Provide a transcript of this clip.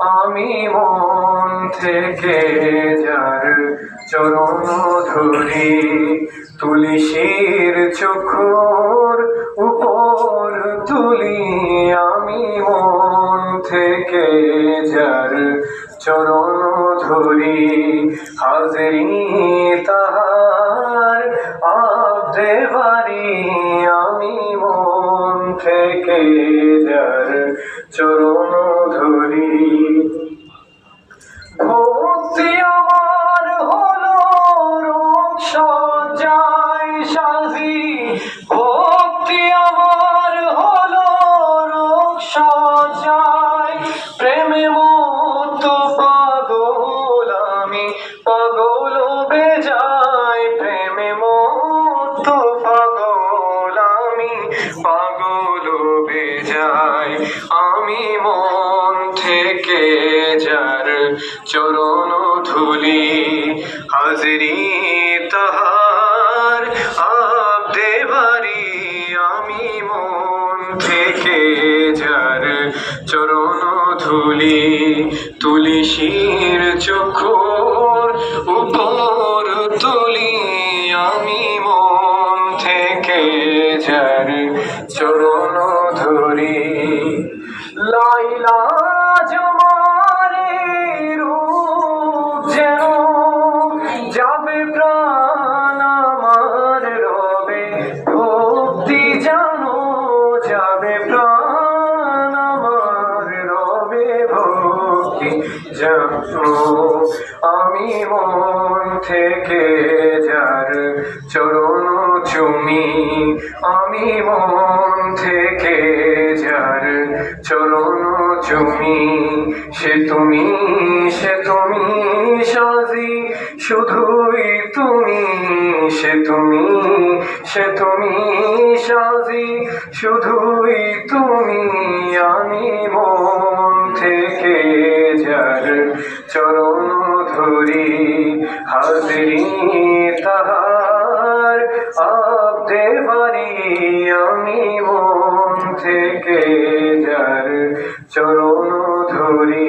আমি মন থেকে যার চরণ ধরি তুলিশির চোখর উপর তুলি আমি মন থেকে যার চরণ ধরি। হাজরি তাহার আব্দে বাড়ি আমি মন থেকে যার চরণ ধরি। ভক্তি আমার হলো রূপ সজ্জায় সাজি ভক্তি আমার হলো রূপ সজ্জায়। প্রেমে মত পাগল আমি বেজায় আমি মন থেকে যার চরণ ধুলি, হাজরি তাহার আব্দে বাড়ি। আমি মন থেকে যার চরণ ধুলি তুলিশির চক্ষুর উপর তুলি। আমি মন থেকে যার চরণ ধরি লাইলা জমারে রূপ যেন যাবে প্রাণ আমার রবে। ভক্তি জানো যাবে প্রাণ আমার রবে। ভক্তি জানো, আমি মন থেকে যার চরণ চুমি, আমি মন চরণ চুমি সে তুমি সে তুমি সাজি, শুধুই তুমি, সে তুমি সে তুমি সাজি, শুধুই তুমি ধরি হাজরি তাহার আপদে বাড়ি আমি মন থেকে যার চরণ ধরি।